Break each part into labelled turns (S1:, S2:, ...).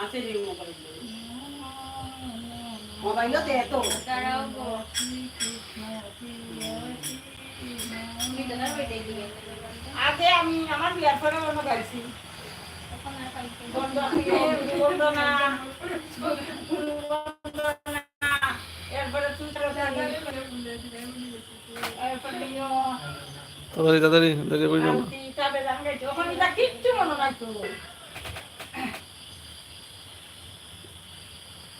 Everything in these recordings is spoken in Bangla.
S1: আছে রে মোবাইল মোবাইলও দে তো
S2: দাঁড়াও গো
S1: আগে আমি আমার বিয়ার পরে মনে গাইছি
S3: তাড়াতাড়ি তাড়াতাড়ি দেরি করি না
S1: আন্টি চাবে গান গাইছে ওখানে যা কিচ্ছু মনে নাই তো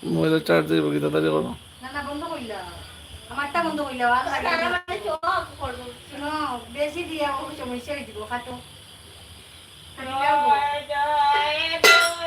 S3: মোবাইলের চার্জ দিব কি তাড়াতাড়ি করো
S4: না না বন্ধ আমারটা শুনো বেশি দিয়ে ও
S1: Oh my god.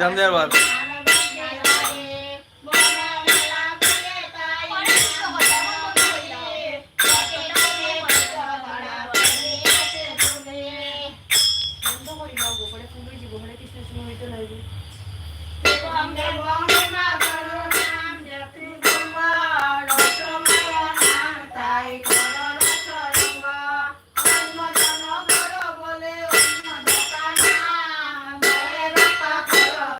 S1: Amcam der var.